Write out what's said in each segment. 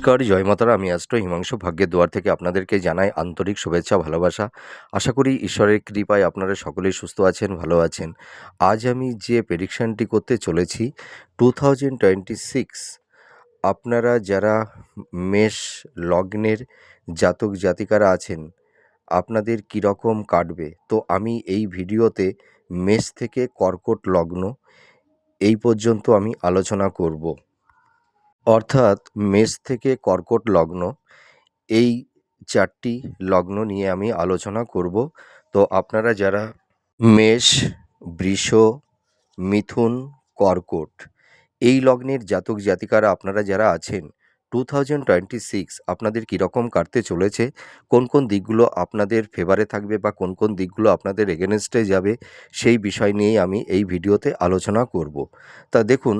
নমস্কার, জয় মাতারা। আমি অ্যাস্ট্রো হিমাংশু ভাগ্যের দুয়ার থেকে আপনাদেরকে জানাই আন্তরিক শুভেচ্ছা, ভালোবাসা। আশা করি ঈশ্বরের কৃপায় আপনারা সকলেই সুস্থ আছেন, ভালো আছেন। আজ আমি যে প্রেডিকশানটি করতে চলেছি টু থাউজেন্ড টোয়েন্টি সিক্স আপনারা যারা মেষ লগ্নের জাতক জাতিকারা আছেন, আপনাদের কীরকম কাটবে? তো আমি এই ভিডিওতে মেষ থেকে কর্কট লগ্ন, এই পর্যন্ত আমি আলোচনা করব। অর্থাৎ মেষ থেকে কর্কট লগ্ন, এই চারটি লগ্ন নিয়ে আমি আলোচনা করব। তো আপনারা যারা মেষ, বৃষ, মিথুন, কর্কট, এই লগ্নের জাতক জাতিকারা আপনারা যারা আছেন টু থাউজেন্ড টোয়েন্টি সিক্স আপনাদের কীরকম কাটতে চলেছে, কোন কোন দিকগুলো আপনাদের ফেভারে থাকবে বা কোন কোন দিকগুলো আপনাদের এগেনস্টে যাবে, সেই বিষয় নিয়েই আমি এই ভিডিওতে আলোচনা করব। তা দেখুন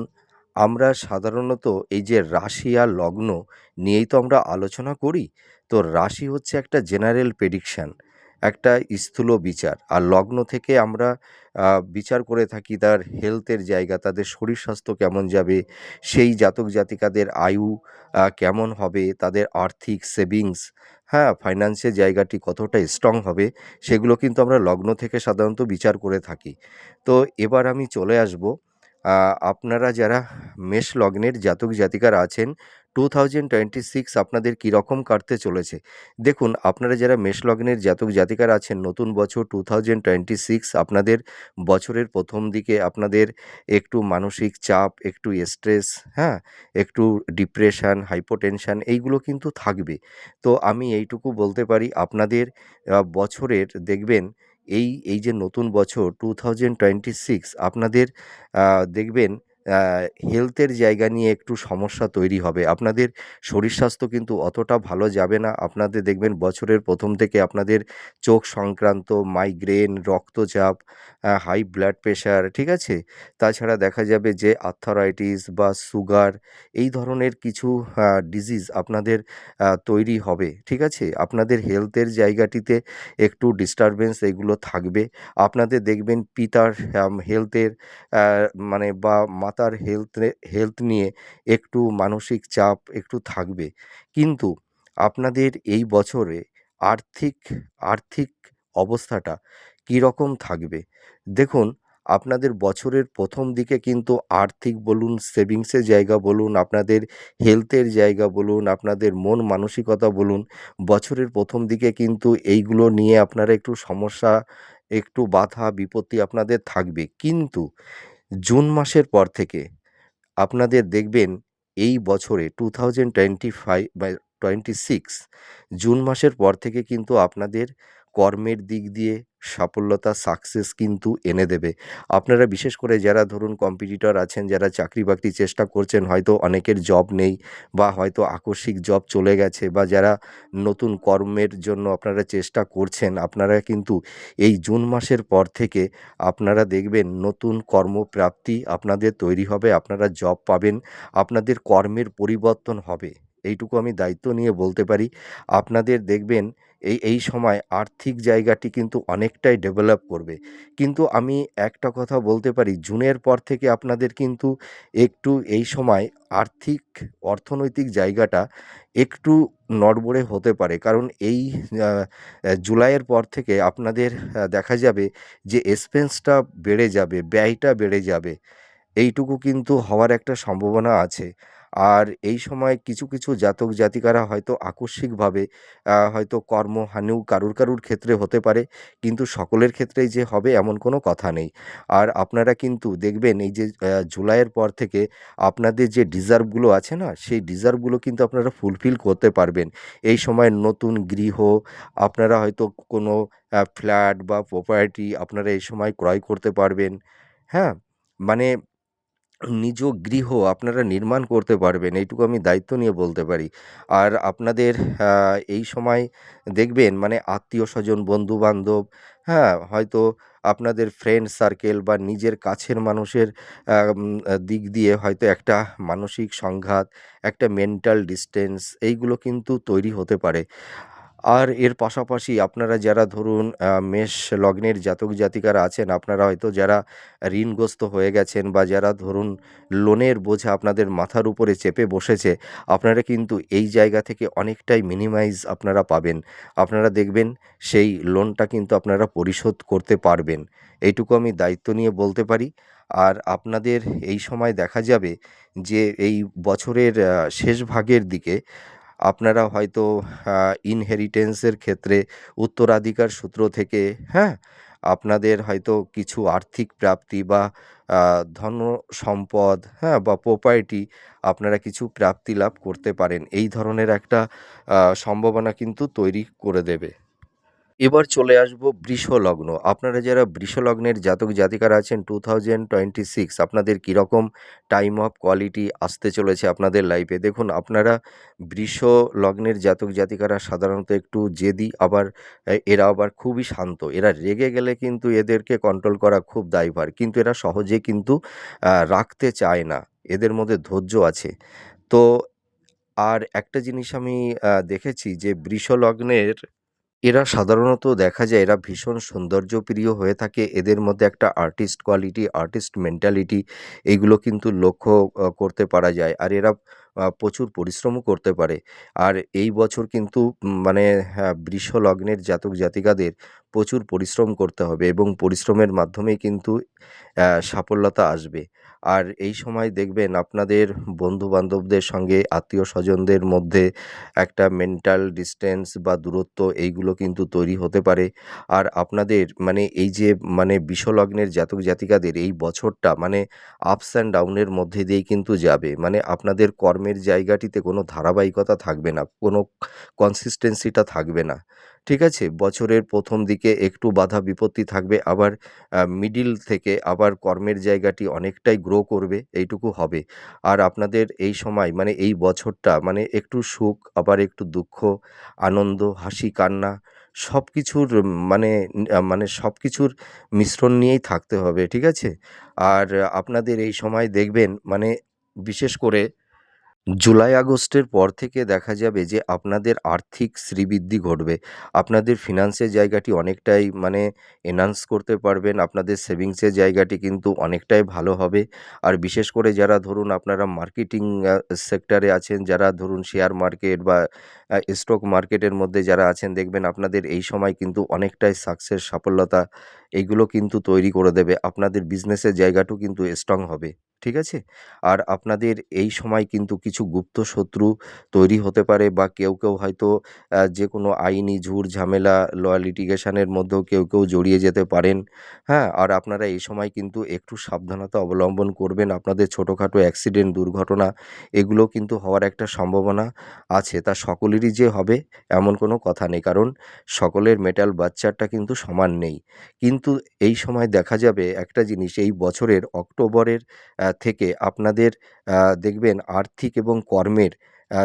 আমরা সাধারণত এই যে রাশি আর লগ্ন নিয়েই তো আমরা আলোচনা করি, তো রাশি হচ্ছে একটা জেনারেল প্রেডিকশান একটা স্থূল বিচার। আর লগ্ন থেকে আমরা বিচার করে থাকি তার হেলথের জায়গা, তাদের শরীর স্বাস্থ্য কেমন যাবে, সেই জাতক জাতিকাদের আয়ু কেমন হবে, তাদের আর্থিক সেভিংস হ্যাঁ ফাইন্যান্সের জায়গাটি কতটা স্ট্রং হবে, সেগুলো কিন্তু আমরা লগ্ন থেকে সাধারণত বিচার করে থাকি। তো এবার আমি চলে আসব আপনারা যারা মেষ লগ্নের জাতক জাতিকারা আছেন টু থাউজেন্ড টোয়েন্টি সিক্স আপনাদের কীরকম কাটতে চলেছে? দেখুন, আপনারা যারা মেষ লগ্নের জাতক জাতিকারা আছেন, নতুন বছর টু থাউজেন্ড টোয়েন্টি সিক্স আপনাদের বছরের প্রথম দিকে আপনাদের একটু মানসিক চাপ, একটু স্ট্রেস হ্যাঁ? একটু ডিপ্রেশন হাইপোটেনশান এইগুলো কিন্তু থাকবে। তো আমি এইটুকু বলতে পারি, আপনাদের বছরের, দেখবেন এই এই যে নতুন বছর টু থাউজেন্ড টোয়েন্টি সিক্স আপনাদের দেখবেন হেলথের জায়গা নিয়ে একটু সমস্যা তৈরি হবে। আপনাদের শরীর স্বাস্থ্য কিন্তু অতটা ভালো যাবে না। আপনাদের দেখবেন বছরের প্রথম থেকে আপনাদের চোখ সংক্রান্ত মাইগ্রেন রক্তচাপ হাই ব্লাড প্রেশার ঠিক আছে? তাছাড়া দেখা যাবে যে আর্থারাইটিস বা সুগার এই ধরনের কিছু ডিজিজ আপনাদের তৈরি হবে, ঠিক আছে? আপনাদের হেলথের জায়গাটিতে একটু ডিস্টারবেন্স এগুলো থাকবে। আপনাদের দেখবেন পিতার হেলথের মানে বা মাতার হেলথ হেলথ নিয়ে একটু মানসিক চাপ একটু থাকবে। কিন্তু আপনাদের এই বছরে আর্থিক আর্থিক অবস্থাটা কীরকম থাকবে? দেখুন, আপনাদের বছরের প্রথম দিকে কিন্তু আর্থিক বলুন সেভিংসের জায়গা বলুন, আপনাদের হেলথের জায়গা বলুন, আপনাদের মন মানসিকতা বলুন, বছরের প্রথম দিকে কিন্তু এইগুলো নিয়ে আপনারা একটু সমস্যা, একটু বাধা, বিপত্তি আপনাদের থাকবে। কিন্তু জুন মাসের পর থেকে আপনাদের দেখবেন এই বছরে টু থাউজেন্ড টোয়েন্টি ফাইভ বা টোয়েন্টি সিক্স জুন মাসের পর থেকে কিন্তু আপনাদের কর্মের দিক দিয়ে সাফল্যতা সাকসেস কিন্তু এনে দেবে। আপনারা বিশেষ করে যারা ধরুন কম্পিটিটর আছেন, যারা চাকরি বাকরি চেষ্টা করছেন, হয়তো অনেকের জব নেই বা হয়তো আকস্মিক জব চলে গেছে বা যারা নতুন কর্মের জন্য আপনারা চেষ্টা করছেন, আপনারা কিন্তু এই জুন মাসের পর থেকে আপনারা দেখবেন নতুন কর্মপ্রাপ্তি আপনাদের তৈরি হবে, আপনারা জব পাবেন, আপনাদের কর্মের পরিবর্তন হবে। এইটুকু আমি দায়িত্ব নিয়ে বলতে পারি। আপনাদের দেখবেন এই এই সময় আর্থিক জায়গাটি কিন্তু অনেকটাই ডেভেলপ করবে। কিন্তু আমি একটা কথা বলতে পারি, জুনের পর থেকে আপনাদের কিন্তু একটু এই সময় আর্থিক, অর্থনৈতিক জায়গাটা একটু নড়বড়ে হতে পারে। কারণ এই জুলাইয়ের পর থেকে আপনাদের দেখা যাবে যে এক্সপেন্সটা বেড়ে যাবে, ব্যয়টা বেড়ে যাবে। এইটুকু কিন্তু হওয়ার একটা সম্ভাবনা আছে। আর এই সময় কিছু কিছু জাতক জাতিকারা হয়তো আকস্মিকভাবে হয়তো কর্মহানিও কারুর কারুর ক্ষেত্রে হতে পারে, কিন্তু সকলের ক্ষেত্রেই যে হবে এমন কোনো কথা নেই। আর আপনারা কিন্তু দেখবেন এই যে জুলাইয়ের পর থেকে আপনাদের যে ডিজার্ভগুলো আছে না, সেই ডিজার্ভগুলো কিন্তু আপনারা ফুলফিল করতে পারবেন। এই সময় নতুন গৃহ, আপনারা হয়তো কোনো ফ্ল্যাট বা প্রপার্টি আপনারা এই সময় ক্রয় করতে পারবেন। হ্যাঁ? মানে নিজ গৃহ আপনারা নির্মাণ করতে পারবেন, এইটুকু আমি দায়িত্ব নিয়ে বলতে পারি। আর আপনাদের এই সময় দেখবেন মানে আত্মীয় স্বজন বন্ধু বান্ধব হ্যাঁ হয়তো আপনাদের ফ্রেন্ড সার্কেল বা নিজের কাছের মানুষের দিক দিয়ে হয়তো একটা মানসিক সংঘাত, একটা মেন্টাল ডিস্টেন্স এইগুলো কিন্তু তৈরি হতে পারে। আর এর পাশাপাশি আপনারা যারা ধরুন মেষ লগ্নের জাতক জাতিকারা আছেন, আপনারা হয়তো যারা ঋণগ্রস্ত হয়ে গেছেন বা যারা ধরুন লোনের বোঝা আপনাদের মাথার উপরে চেপে বসেছে, আপনারা কিন্তু এই জায়গা থেকে অনেকটাই মিনিমাইজ আপনারা পাবেন। আপনারা দেখবেন সেই লোনটা কিন্তু আপনারা পরিশোধ করতে পারবেন। এইটুকু আমি দায়িত্ব নিয়ে বলতে পারি। আর আপনাদের এই সময় দেখা যাবে যে এই বছরের শেষ ভাগের দিকে আপনারা হয়তো ইনহেরিটেন্সের ক্ষেত্রে উত্তরাধিকার সূত্র থেকে, হ্যাঁ? আপনাদের হয়তো কিছু আর্থিক প্রাপ্তি বা ধন সম্পদ হ্যাঁ? বা প্রপার্টি আপনারা কিছু প্রাপ্তি লাভ করতে পারেন। এই ধরনের একটা সম্ভাবনা কিন্তু তৈরি করে দেবে। এবার চলে আসব বৃষ লগ্ন। আপনারা যারা বৃষ লগ্নের জাতক জাতিকারা আছেন 2026 আপনাদের কীরকম টাইম অফ কোয়ালিটি আসতে চলেছে আপনাদের লাইফে। দেখুন, আপনারা বৃষ লগ্নের জাতক জাতিকারা সাধারণত একটু জেদি, আবার এরা আবার খুবই শান্ত। এরা রেগে গেলে কিন্তু এদেরকে কন্ট্রোল করা খুব দায়ভার। কিন্তু এরা সহজে কিন্তু রাখতে চায় না। এদের মধ্যে ধৈর্য আছে। তো, আর একটা জিনিস আমি দেখেছি যে বৃষ লগ্নের এরা সাধারণত দেখা যায় এরা ভীষণ সৌন্দর্যপ্রিয় হয়ে থাকে। এদের মধ্যে একটা আর্টিস্ট কোয়ালিটি, আর্টিস্ট মেন্টালিটি এগুলো কিন্তু লক্ষ্য করতে পারা যায়। আর এরা প্রচুর পরিশ্রমও করতে পারে। আর এই বছর কিন্তু মানে বৃষ লগ্নের জাতক জাতিকাদের প্রচুর পরিশ্রম করতে হবে এবং পরিশ্রমের মাধ্যমেই কিন্তু সাফল্যতা আসবে। আর এই সময় দেখবেন আপনাদের বন্ধু-বান্ধবদের সঙ্গে আত্মীয়-স্বজনদের মধ্যে একটা মেন্টাল ডিসট্যান্স বা দূরত্ব এইগুলো কিন্তু তৈরি হতে পারে। আর আপনাদের মানে এই যে মানে বিষলগ্নের জাতক জাতিকাদের এই বছরটা মানে আপস অ্যান্ড ডাউনের মধ্যে দিয়েই কিন্তু যাবে। মানে আপনাদের কর্মের জায়গাটিতে কোনো ধারাবাহিকতা থাকবে না। কোনো কনসিস্টেন্সিটা থাকবে না। ঠিক আছে? বছরের প্রথম দিকে একটু বাধা বিপত্তি থাকবে। আবার মিডিল থেকে আবার কর্মের জায়গাটি অনেকটাই গ্রো করবে এইটুকু হবে। আর আপনাদের এই সময় মানে এই বছরটা মানে একটু সুখ, আবার একটু দুঃখ, আনন্দ, হাসি, কান্না সব কিছুর মানে মানে সব কিছুর মিশ্রণ নিয়েই থাকতে হবে। ঠিক আছে? আর আপনাদের এই সময় দেখবেন মানে বিশেষ করে জুলাই আগস্টের পর থেকে দেখা যাবে যে আপনাদের আর্থিক শ্রীবৃদ্ধি ঘটবে। আপনাদের ফিন্যান্সের জায়গাটি অনেকটাই মানে এনহান্স করতে পারবেন। আপনাদের সেভিংসের জায়গাটি কিন্তু অনেকটাই ভালো হবে। আর বিশেষ করে যারা ধরুন আপনারা মার্কেটিং সেক্টরে আছেন, যারা ধরুন শেয়ার মার্কেট বা স্টক মার্কেটের মধ্যে যারা আছেন দেখবেন আপনাদের এই সময় কিন্তু অনেকটাই সাকসেস সাফল্যতা এইগুলো কিন্তু তৈরি করে দেবে। আপনাদের বিজনেসের জায়গাটাও কিন্তু স্ট্রং হবে। ঠিক আছে? আর আপনাদের এই সময় কিন্তু কিছু গুপ্ত শত্রু তৈরি হতে পারে বা কেউ, কেউ হয়তো যে কোনো আইনি ঝুট-ঝামেলা, ল লিটিগেশনের মধ্যেও কেউ, কেউ জড়িয়ে যেতে পারেন। হ্যাঁ? আর আপনারা এই সময় কিন্তু একটু সাবধানতা অবলম্বন করবেন। আপনাদের ছোটোখাটো অ্যাক্সিডেন্ট, দুর্ঘটনা এগুলো কিন্তু হওয়ার একটা সম্ভাবনা আছে। তা সকলেরই যে হবে এমন কোনো কথা নেই। কারণ সকলের মেটাল বাচ্চারটা কিন্তু সমান নেই। কিন্তু এই সময় দেখা যাবে একটা জিনিস এই বছরের অক্টোবরের থেকে আপনাদের দেখবেন আর্থিক এবং কর্মের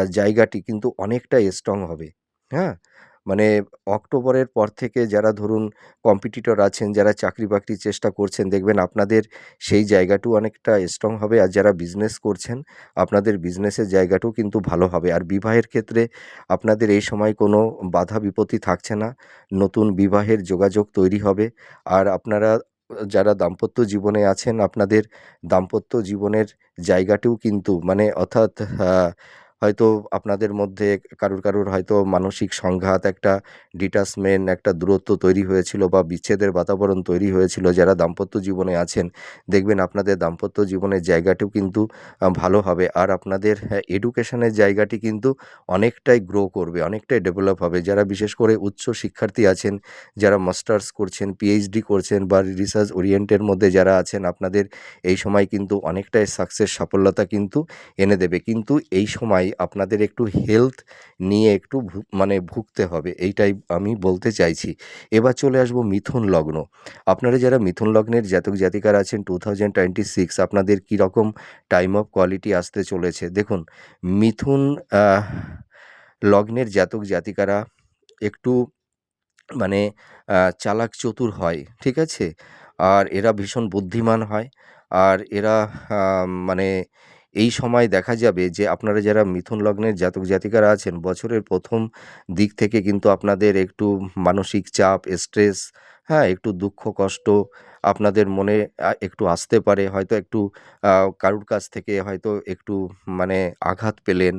জায়গাটি কিন্তু অনেকটা স্ট্রং হবে। হ্যাঁ? মানে অক্টোবরের পর থেকে যারা ধরুন কম্পিটিটর আছেন, যারা চাকরি-বাকরির চেষ্টা করছেন দেখবেন আপনাদের সেই জায়গাটাও অনেকটা স্ট্রং হবে। আর যারা বিজনেস করছেন আপনাদের বিজনেসের জায়গাটাও কিন্তু ভালো হবে। আর বিবাহের ক্ষেত্রে আপনাদের এই সময় কোনো বাধা বিপত্তি থাকছে না। নতুন বিবাহের যোগাযোগ তৈরি হবে। আর আপনারা যারা দাম্পত্য জীবনে আছেন আপনাদের দাম্পত্য জীবনের জায়গাটিও কিন্তু মানে অর্থাৎ আ হয়তো আপনাদের মধ্যে কারুর, কারুর হয়তো মানসিক সংঘাত, একটা ডিটাচমেন্ট, একটা দূরত্ব তৈরি হয়েছিল বা বিচ্ছেদের বাতাবরণ তৈরি হয়েছিল। যারা দাম্পত্য জীবনে আছেন দেখবেন আপনাদের দাম্পত্য জীবনের জায়গাটিও কিন্তু ভালো হবে। আর আপনাদের হ্যাঁ, এডুকেশনের জায়গাটি কিন্তু অনেকটাই গ্রো করবে, অনেকটাই ডেভেলপ হবে। যারা বিশেষ করে উচ্চ শিক্ষার্থী আছেন, যারা মাস্টার্স করছেন, পিএইচডি করছেন বা রিসার্চ ওরিয়েন্টের মধ্যে যারা আছেন আপনাদের এই সময় কিন্তু অনেকটাই সাকসেস সাফল্যতা কিন্তু এনে দেবে। কিন্তু এই সময় আপনাদের একটু হেলথ নিয়ে একটু মানে ভুগতে হবে। এইটাই আমি বলতে চাইছি। এবার চলে আসব মিথুন লগ্ন। আপনারা যারা মিথুন লগ্নের জাতক জাতিকারা আছেন 2026 আপনাদের কীরকম টাইম অফ কোয়ালিটি আসতে চলেছে? দেখুন, মিথুন লগ্নের জাতক জাতিকারা একটু মানে চালাক চতুর হয়। ঠিক আছে? আর এরা ভীষণ বুদ্ধিমান হয়। আর এরা মানে এই সময় দেখা যাবে যে আপনারা যারা মিথুন লগ্নের জাতক জাতিকারা আছেন, বছরের প্রথম দিক থেকে কিন্তু আপনাদের একটু মানসিক চাপ স্ট্রেস হ্যাঁ একটু দুঃখ, কষ্ট আপনাদের মনে একটু আসতে পারে। হয়তো একটু কারুর কাছ থেকে হয়তো একটু মানে আঘাত পেলেন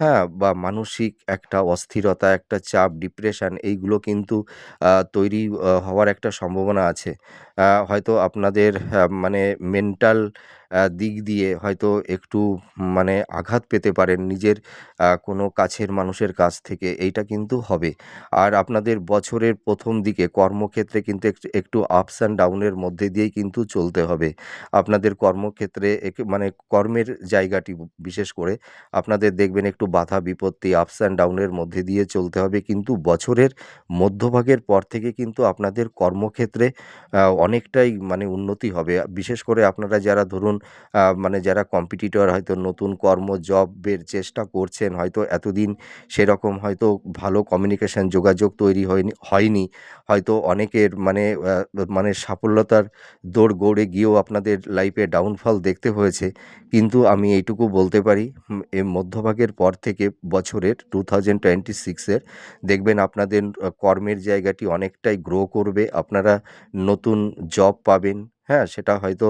হ্যাঁ বা মানসিক একটা অস্থিরতা, একটা চাপ ডিপ্রেশন এইগুলো কিন্তু তৈরি হওয়ার একটা সম্ভাবনা আছে। হয়তো আপনাদের মানে মেন্টাল দিক দিয়ে হয়তো একটু মানে আঘাত পেতে পারেন নিজের কোনো কাছের মানুষের কাছ থেকে, এইটা কিন্তু হবে। আর আপনাদের বছরের প্রথম দিকে কর্মক্ষেত্রে কিন্তু একটু একটু অ্যান্ড ডাউনের মধ্যে দিয়েই কিন্তু চলতে হবে। আপনাদের কর্মক্ষেত্রে মানে কর্মের জায়গাটি বিশেষ করে আপনাদের দেখবেন একটু বাধা, বিপত্তি আপস অ্যান্ড ডাউনের মধ্যে দিয়ে চলতে হবে। কিন্তু বছরের মধ্যভাগের পর থেকে কিন্তু আপনাদের কর্মক্ষেত্রে অনেকটাই মানে উন্নতি হবে। বিশেষ করে আপনারা যারা ধরুন মানে যারা কম্পিটিটর হয়তো নতুন কর্ম জবের চেষ্টা করছেন, হয়তো এতদিন সেরকম হয়তো ভালো কমিউনিকেশন যোগাযোগ তৈরি হয়নি হয়নি। হয়তো অনেকের মানে মানে সাফল্যতার দৌড় গৌড়ে গিয়েও আপনাদের লাইফে ডাউনফল দেখতে হয়েছে। কিন্তু আমি এইটুকু বলতে পারি, এ মধ্যভাগের পর থেকে বছরের টু থাউজেন্ড টোয়েন্টি সিক্সের দেখবেন আপনাদের কর্মের জায়গাটি অনেকটাই গ্রো করবে। আপনারা নতুন জব পাবেন হ্যাঁ সেটা হয়তো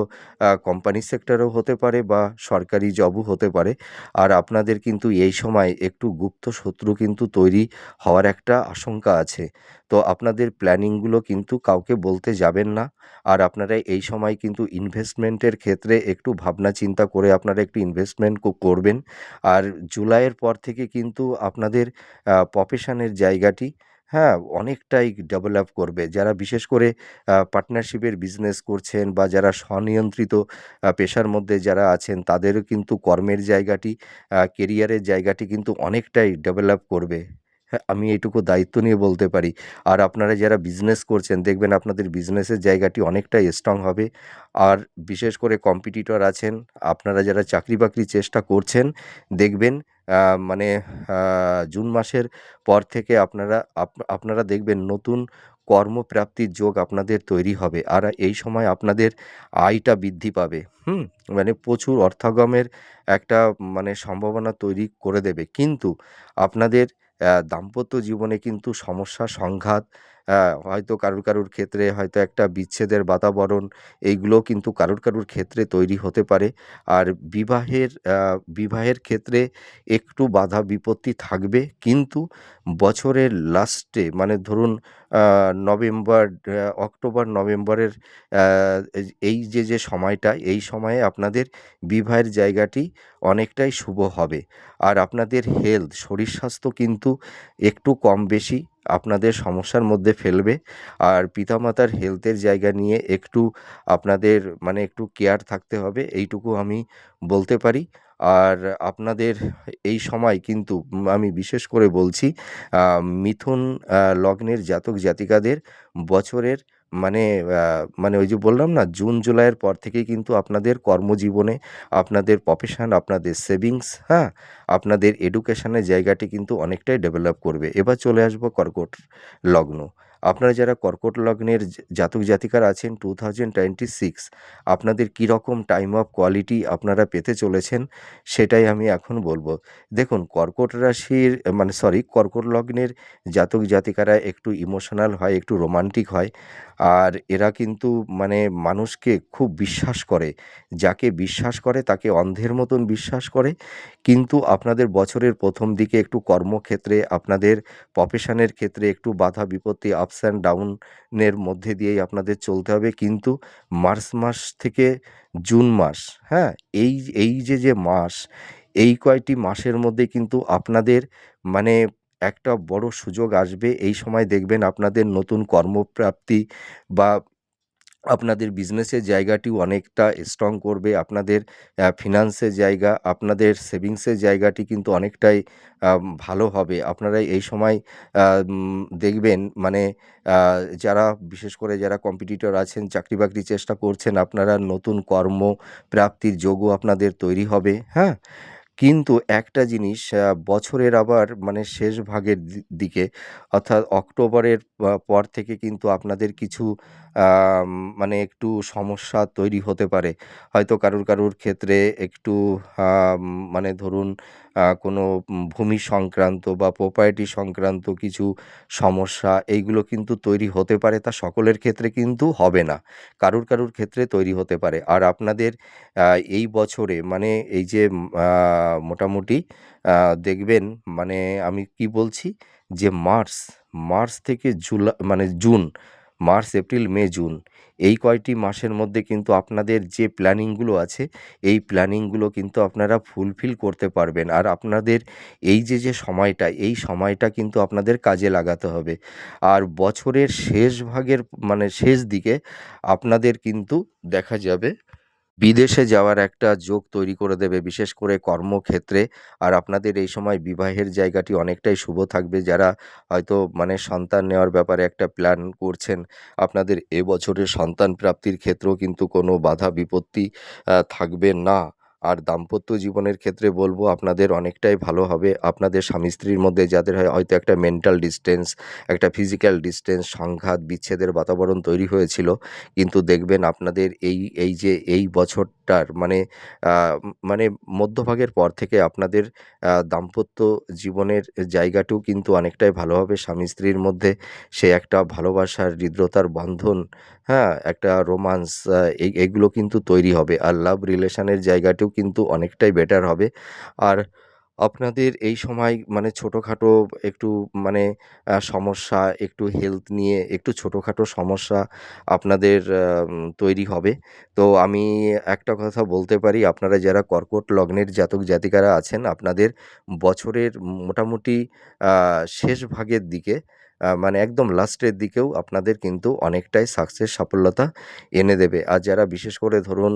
কোম্পানি সেক্টরেও হতে পারে বা সরকারি জবও হতে পারে। আর আপনাদের কিন্তু এই সময় একটু গুপ্ত শত্রু কিন্তু তৈরি হওয়ার একটা আশঙ্কা আছে। তো আপনাদের প্ল্যানিংগুলো কিন্তু কাউকে বলতে যাবেন না। আর আপনারা এই সময় কিন্তু ইনভেস্টমেন্টের ক্ষেত্রে একটু ভাবনা চিন্তা করে আপনারা একটু ইনভেস্টমেন্ট করবেন। আর জুলাইয়ের পর থেকে কিন্তু আপনাদের প্রফেশনের জায়গাটি হ্যাঁ অনেকটাই ডেভেলপ করবে। যারা বিশেষ করে পার্টনারশিপের বিজনেস করছেন বা যারা স্বনিয়ন্ত্রিত পেশার মধ্যে যারা আছেন, তাদেরও কিন্তু কর্মের জায়গাটি কেরিয়ারের জায়গাটি কিন্তু অনেকটাই ডেভেলপ করবে। হ্যাঁ আমি এইটুকু দায়িত্ব নিয়ে বলতে পারি। আর আপনারা যারা বিজনেস করছেন, দেখবেন আপনাদের বিজনেসের জায়গাটি অনেকটাই স্ট্রং হবে। আর বিশেষ করে কম্পিটিটর আছেন, আপনারা যারা চাকরি বাকরির চেষ্টা করছেন, দেখবেন মানে জুন মাসের পর থেকে আপনারা আপনারা দেখবেন নতুন কর্মপ্রাপ্তির যোগ আপনাদের তৈরি হবে। আর এই সময় আপনাদের আয়টা বৃদ্ধি পাবে। হুম? মানে প্রচুর অর্থাগমের একটা মানে সম্ভাবনা তৈরি করে দেবে। কিন্তু আপনাদের দাম্পত্য জীবনে কিন্তু সমস্যা, সংঘাত আ হয়তো কারুর, কারুর ক্ষেত্রে হয়তো একটা বিচ্ছেদের বাতাবরণ এইগুলো কিন্তু কারুর, কারুর ক্ষেত্রে তৈরি হতে পারে। আর বিবাহের বিবাহের ক্ষেত্রে একটু বাধা বিপত্তি থাকবে কিন্তু বছরের লাস্টে মানে ধরুন নভেম্বর, অক্টোবর, নভেম্বরের এই যে, যে সময়টা এই সময়ে আপনাদের বিবাহের জায়গাটি অনেকটাই শুভ হবে। আর আপনাদের হেলথ শরীর স্বাস্থ্য কিন্তু একটু কম বেশি আপনাদের সমস্যার মধ্যে ফেলবে আর পিতামাতার হেলথের জায়গা নিয়ে একটু আপনাদের মানে একটু কেয়ার থাকতে হবে এইটুকু আমি বলতে পারি আর আপনাদের এই সময় কিন্তু আমি বিশেষ করে বলছি মিথুন লগ্নের জাতক জাতিকাদের বছরের মানে মানে ওই যে বললাম না, জুন, জুলাইয়ের পর থেকেই কিন্তু আপনাদের কর্মজীবনে, আপনাদের প্রফেশন আপনাদের সেভিংস হ্যাঁ আপনাদের এডুকেশনের জায়গাটি কিন্তু অনেকটাই ডেভেলপ করবে। এবার চলে আসব কর্কট লগ্ন। আপনারা যারা কর্কট লগ্নের জাতক জাতিকারা আছেন টু থাউজেন্ড টোয়েন্টি সিক্স আপনাদের কীরকম টাইম অফ কোয়ালিটি আপনারা পেতে চলেছেন, সেটাই আমি এখন বলব। দেখুন, কর্কট রাশির মানে সরি কর্কট লগ্নের জাতক জাতিকারা একটু ইমোশনাল হয়, একটু রোমান্টিক হয়, আর এরা কিন্তু মানে মানুষকে খুব বিশ্বাস করে। যাকে বিশ্বাস করে তাকে অন্ধের মতন বিশ্বাস করে কিন্তু আপনাদের বছরের প্রথম দিকে একটু কর্মক্ষেত্রে, আপনাদের প্রফেশনের ক্ষেত্রে একটু বাধা, বিপত্তি আপস অ্যান্ড ডাউনের মধ্যে দিয়েই আপনাদের চলতে হবে। কিন্তু মার্চ মাস থেকে জুন মাস হ্যাঁ এই এই যে যে মাস, এই কয়টি মাসের মধ্যে কিন্তু আপনাদের মানে একটা বড় সুযোগ আসবে। এই সময় দেখবেন আপনাদের নতুন কর্মপ্রাপ্তি বা আপনাদের বিজনেসের জায়গাটিও অনেকটা স্ট্রং করবে, আপনাদের ফিনান্সের জায়গা, আপনাদের সেভিংসের জায়গাটি কিন্তু অনেকটাই ভালো হবে। আপনারা এই সময় দেখবেন মানে যারা বিশেষ করে যারা কম্পিটিটর আছেন, চাকরি বাকরির চেষ্টা করছেন, আপনারা নতুন কর্ম প্রাপ্তির যোগও আপনাদের তৈরি হবে হ্যাঁ? কিন্তু একটা জিনিস বছরের আবার মানে শেষ ভাগের দিকে, অর্থাৎ অক্টোবরের পর থেকে কিন্তু আপনাদের কিছু মানে একটু সমস্যা তৈরি হতে পারে। হয়তো কারুর কারুর ক্ষেত্রে একটু মানে ধরুন কোনো ভূমি সংক্রান্ত বা প্রপার্টি সংক্রান্ত কিছু সমস্যা এইগুলো কিন্তু তৈরি হতে পারে, তা সকলের ক্ষেত্রে কিন্তু হবে না। কারুর কারুর ক্ষেত্রে তৈরি হতে পারে। আর আপনাদের এই বছরে মানে এই যে মোটামুটি দেখবেন মানে আমি কি বলছি? যে মার্চ মার্চ থেকে জুলা মানে June March, April, May, June. এই কয়টি মাসের মধ্যে কিন্তু আপনাদের যে প্ল্যানিংগুলো আছে, এই প্ল্যানিংগুলো কিন্তু আপনারা ফুলফিল করতে পারবেন। আর আপনাদের এই যে যে সময়টা, এই সময়টা কিন্তু আপনাদের কাজে লাগাতে হবে। আর বছরের শেষ ভাগের মানে শেষ দিকে আপনাদের কিন্তু দেখা যাবে বিদেশে যাওয়ার একটা যোগ তৈরি করে দেবে, বিশেষ করে কর্মক্ষেত্রে। আর আপনাদের এই সময় বিবাহের জায়গাটি অনেকটাই শুভ থাকবে। যারা হয়তো মানে সন্তান নেওয়ার ব্যাপারে একটা প্ল্যান করছেন, আপনাদের এবছরের সন্তান প্রাপ্তির ক্ষেত্রেও কিন্তু কোনো বাধা বিপত্তি থাকবে না। আর দাম্পত্য জীবনের ক্ষেত্রে বলব আপনাদের অনেকটাই ভালো হবে। আপনাদের স্বামী স্ত্রীর মধ্যে যাদের হয় হয়তো একটা মেন্টাল ডিসটেন্স একটা ফিজিক্যাল ডিস্টেন্স সংঘাত, বিচ্ছেদের বাতাবরণ তৈরি হয়েছিল। কিন্তু দেখবেন আপনাদের এই এই যে, এই বছরটার মানে মানে মধ্যভাগের পর থেকে আপনাদের দাম্পত্য জীবনের জায়গাটিও কিন্তু অনেকটাই ভালো হবে। স্বামী স্ত্রীর মধ্যে সে একটা ভালোবাসার, হৃদ্রতার বন্ধন হ্যাঁ একটা রোমান্স এই এগুলো কিন্তু তৈরি হবে। আর লাভ রিলেশনের জায়গাটিও কিন্তু অনেকটাই বেটার হবে। আর আপনাদের এই সময় মানে ছোটোখাটো একটু মানে সমস্যা, একটু হেলথ নিয়ে একটু ছোটোখাটো সমস্যা আপনাদের তৈরি হবে। তো আমি একটা কথা বলতে পারি, আপনারা যারা কর্কট লগ্নের জাতক জাতিকারা আছেন, আপনাদের বছরের মোটামুটি শেষ ভাগের দিকে মানে একদম লাস্টের দিকেও আপনাদের কিন্তু অনেকটাই সাকসেস সাফল্যতা এনে দেবে আর যারা বিশেষ করে ধরুন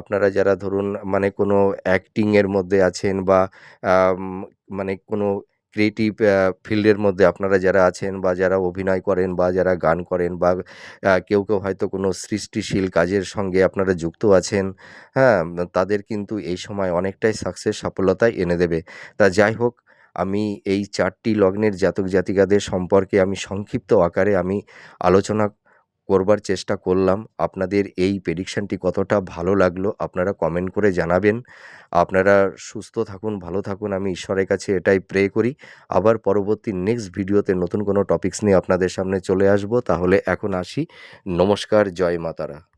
আপনারা যারা ধরুন মানে কোনো অ্যাক্টিংয়ের মধ্যে আছেন বা মানে কোনো ক্রিয়েটিভ ফিল্ডের মধ্যে আপনারা যারা আছেন বা যারা অভিনয় করেন বা যারা গান করেন বা কেউ, কেউ হয়তো কোনো সৃষ্টিশীল কাজের সঙ্গে আপনারা যুক্ত আছেন, হ্যাঁ? তাদের কিন্তু এই সময় অনেকটাই সাকসেস সাফল্যতা এনে দেবে। তা যাই হোক আমি এই চারটি লগ্নের জাতক জাতিকাদের সম্পর্কে আমি সংক্ষিপ্ত আকারে আমি আলোচনা করবার চেষ্টা করলাম। আপনাদের এই প্রেডিকশানটি কতটা ভালো লাগল আপনারা কমেন্ট করে জানাবেন। আপনারা সুস্থ থাকুন, ভালো থাকুন আমি ঈশ্বরের কাছে এটাই প্রে করি। আবার পরবর্তী নেক্সট ভিডিওতে নতুন কোনো টপিকস নিয়ে আপনাদের সামনে চলে আসব। তাহলে এখন আসি। নমস্কার, জয় মা তারা।